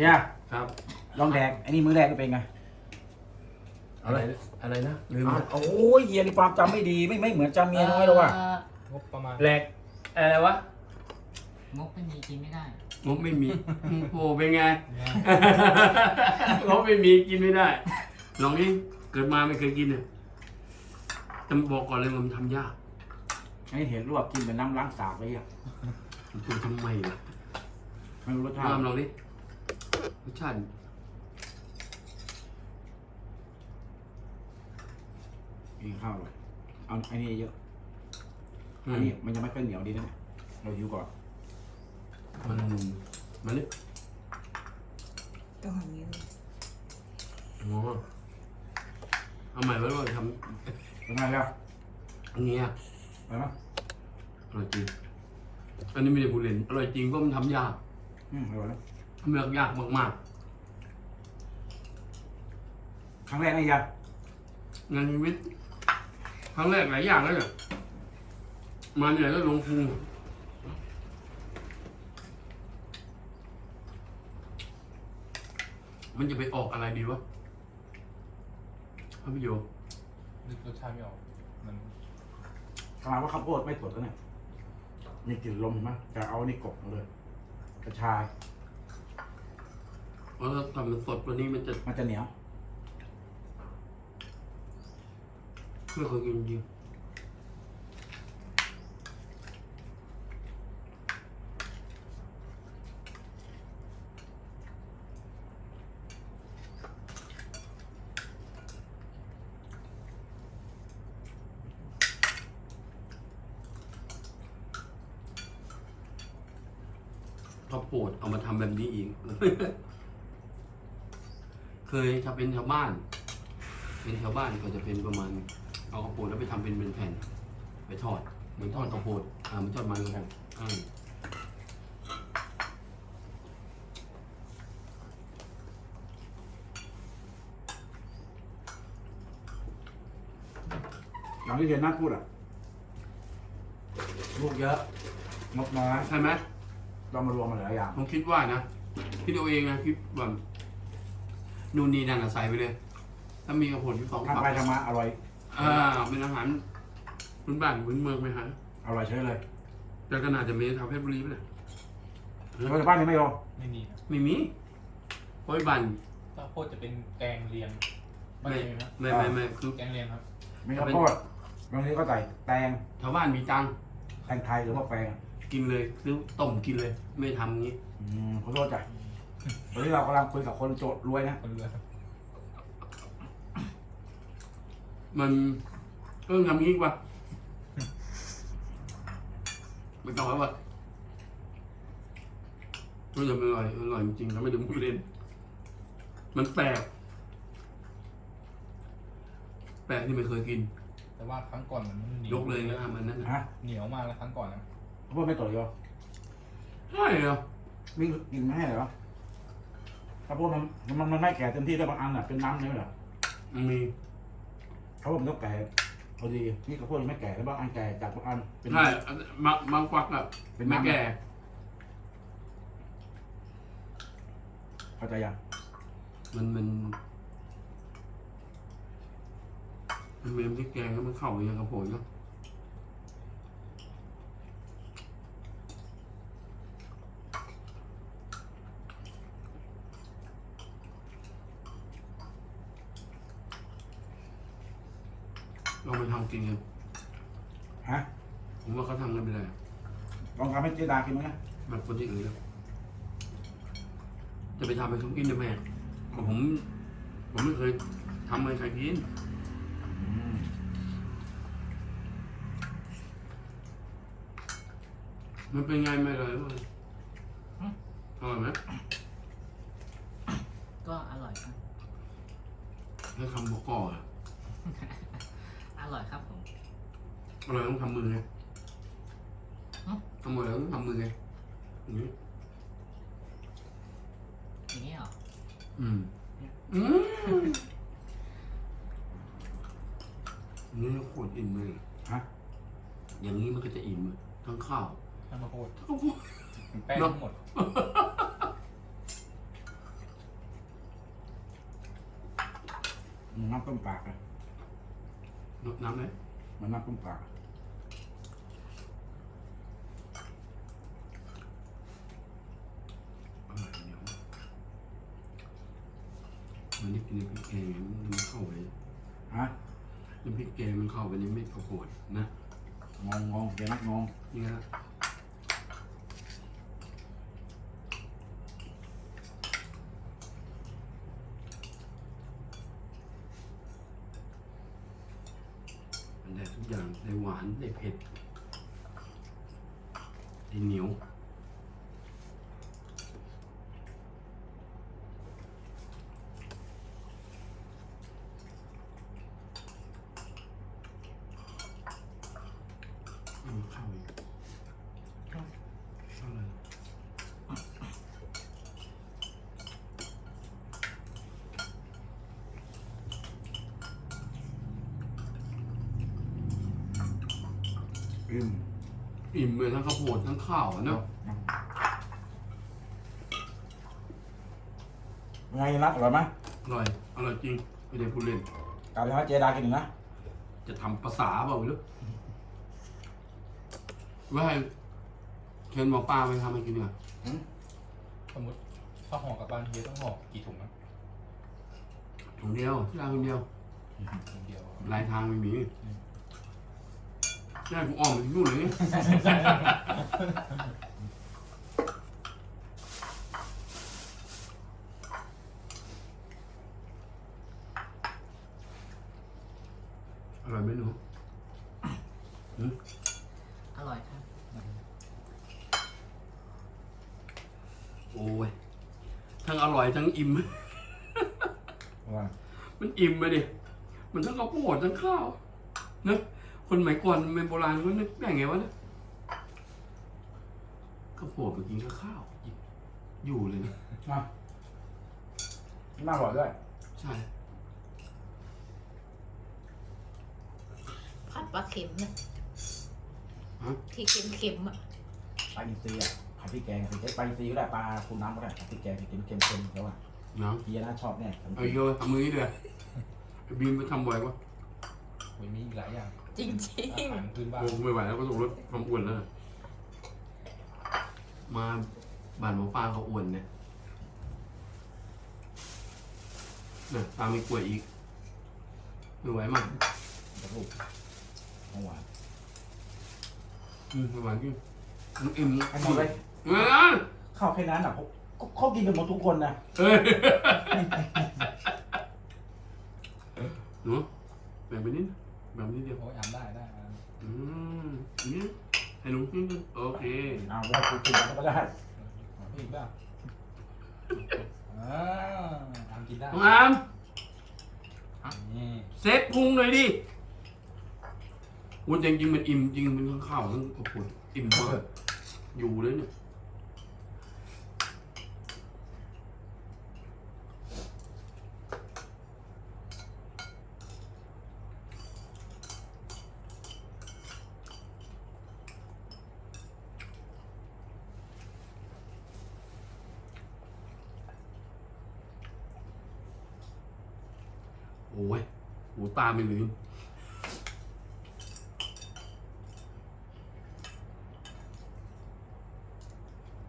เฮียครับ ลองแดกไอ้นี่มื้อแรกก็เป็นไง อะไรอะไรนะลืมอ้าวโอ้ยเฮียนี่ความจำไม่ดีไม่ไม่เหมือนจำเมียน้อยหรอกว่ะงบประมาณแหลกอะไรวะงบไม่มีกินไม่ได้งบไม่มีโอ้เป็นไงงบไม่มีกินไม่ได้ ลองนี่เกิดมาไม่เคยกินเนี่ยจะบอกก่อนเลยว่ามันทำยากให้เห็นลวกกินเป็นน้ำล้างสากเลยอะมันทำไมล่ะไม่รู้รสชาติลองลองดิ รสชาติกินข้าวเลยเอาไอ้นี่เยอะอือัมนนี้มันจะไม่ค่อยเหนียวดีนะเนี่ยเราหิวก่อน มันมันนี่ต้องอย่างนี้เลยอ๋อเอาใหม่ไว้ว่าทเป็นไงแล้วำอันนี้อะไปไหมอร่อยจริง อันนี้ไม่ได้พูดเล่นอร่อยจริงเพราะมันทำยาก อืมอร่อยแล้ วทำยากยากมากครั้งแรกนะเฮียๆงานชีวิตครั้งแรกหลายอย่างแล้วเนี่ยมาเนี่ยแล้วลงพุงมันจะไปออกอะไรดีวะภาพยนตร์นึกรสชาติไม่ออก มันขนาดว่าข้าวโพดไม่สดแล้วเนี่ยมีกลิ่นลมเห็นไหมจะเอาอันนี่กบมาเลย กระชาย เพราะถ้าทำมันสดกว่านี้มันจะมันจะเหนียวไม่เคยกินจริงข้าวโพดเอามาทำแบบนี้อีก เคยถ้าเป็นชาวบ้าน เป็นชาวบ้านก็จะเป็นประมาณ เอาข้าวโพดแล้วไปทำเป็นเป็นแผ่น ไปทอดเหมือนทอดข้าวโพดอ่าเหมันทอดมันกันอ่าอย่างที่เฮียนัทพูดอะลูกเยอะงบน้อยใช่ไหม เรามารวมมาหลายอย่าง ผมคิดว่านะคิดเอาเองนะคิดว่า นู่นนี่นั่นอะใส่ไปเลย ถ้ามีข้าวโพดที่สองทำไปทำมาอร่อย อ่าเป็นอาหารพื้นบ้านพื้นเมืองไหมฮะอร่อยเฉยเลยแต่ก็น่าจะมีแถวเพชรบุรีไหมเนี่ยเราจะบ้านนี้ไม่ยอมไม่มีนะไม่มีเพราะไอ้บ้านถ้าโคตรจะเป็นแกงเลียงไม่ไม่มีนะไม่ไม่ไม่คือแกงเลียงครับมีข้าวโพดบางทีก็ใส่แตงแถวบ้านมีตังค์แตงไทยหรือว่าแปลงกินเลยซื้อต้มกินเลย ไม่ทำงี้อืมขอโทษจ้ะ ตอนนี้เรากำลังคุยกับคนโจทย์รวยนะ คนเรือมันเออทำงี้ดีกว่าไม่ต้องแล้วว่ามันจะอร่อยอร่อยจริงๆแล้วไม่ได้พูดเล่น มันแปลก แปลกที่ไม่เคยกิน แต่ว่าครั้งก่อนมันเหนียวยกเลยนะมันนั้นน่ะฮะเหนียวมากแล้วครั้งก่อนนะข้าวโพดไม่สดเหรอใช่เหรอมีกินไม่ให้เหรอ ข้าวโพดมันมันมันไม่แก่เต็มที่แล้วบางอันอะเป็นน้ำเลยเหรอมันมีข้าวโพดมันต้องแก่พอดีนี่ข้าวโพดยังไม่แก่แล้วบางอันแก่จากบางอันเป็นใช่บางบางฟักอะเป็นไม่น้ำแก่เข้าใจยังมันมันมันเป็นพริกแกงแล้วมันเข้าอย่างกระโผล่เนาะ ลองไปทำกินกันฮะผมว่าเขาทำกันไปเลยลองทำให้เจดากินมั้ยนะแบบคนที่อื่นนะจะไปทำให้เขากินได้ไหมผม ผมไม่เคยทำให้ใครกินอืมมันเป็นไงไม่เลยว่าอร่อยไหมก็อร่อยครับให้คำบอกก่อนอะอ อร่อยครับผม อร่อยต้องทำมือไงทำหมดแล้วต้องทำมือไงอย่างนี้อ่าเหรออืมอืมนี่โคตรอิ่มเลยฮะ อย่างนี้มันก็จะอิ่มเลยทั้งข้าวทั้งมะพร้าวทั้งแป้งทั้งหมด น้ำต้มปากอะ น้ำไหนมันน้ำต้มปลาอร่อยเหนียวมันนี่กินน้ำพริกแกงมันเข้าไปฮะน้ำพริกแกงมันเข้าไปในเม็ดข้าวโพดนะงงงงเดี๋ยวนักงงนี่นะ ได้ทุกอย่างได้หวานได้เผ็ดได้เหนียว เอาเข้าอีกเข้าเลย อืม อิ่มเลยทั้งข้าวโพดทั้งข้าวอะเนอะไงนักอร่อยไหมอร่อยอร่อยจริงไม่ได้พูดเล่น กลับไปให้เจดากินหนึ่งนะจะทำภาษาเปล่าไม่รู้ว่าให้เชิญหมอป้าไปทำให้กินดีกว่าสมมติถ้าห่อกลับบ้านเฮียต้องห่อกี่ถุงนะถุงเดียวที่ร้านคนเดียว ถุงเดียวลายทางไม่มี ใช่ผมออกมาที่นู่นเลยอร่อยไหมหนูอร่อยครับโอ้ย ทั้งอร่อยทั้งอิ่ม ว่ามันอิ่มไปดิ มันทั้งข้าวโพดทั้งข้าวนะ คนสมัยก่อนเป็นโบราณก็นึกได้ไงวะเนี่ยข้าวโพดไปกินกับข้าวอยู่เลยนะมาน่าอร่อยด้วย ใช่ ผัดปลาเค็มนะฮะ ที่เค็มๆอะปลาอินทรีอะผัดพริกแกงสิใช้ปลาอินทรีก็ได้ปลาคุณน้ำก็ได้ผัดพริกแกงกินเค็มๆแล้วอะเนาะเฮียน่าชอบแน่เอาโยทำมือนี่เลยไอ้บีมไปทำบ่อยปะ โอ้ยมีอีกหลายอย่างจริง อาหารพื้นบ้านโอ้ไม่ไหวแล้วก็ต้องลดความอ้วนแล้วนะมาบ้านหมอป้าเขาอ้วนเนี่ยเนี่ยตามมีกล้วยอีกไม่ไหวมากกระลูกของหวานอืมไม่ไหวจริงน้ำอิ่มให้หมดเลยเอ้ยข้าวแค่นั้นอะเขาเขาเขากินกันหมดทุกคนนะเอ้ยหนูแบ่งไปนิด แบ่งไปนิดเดียวโอ้ยอ่านได้ได้อ่านอืมนี่ให้หนูกินกันโอเคเอาแล้กูกินกันก็ได้อีกบ้างอ่าอ่านกินได้น้องอามนี่เซฟพุงหน่อยดิวันจริงๆมันอิ่มจริงมันข้าวทั้งกระปุกอิ่มมากอยู่เลยเนี่ย อ้ยหูตาไม่ลืม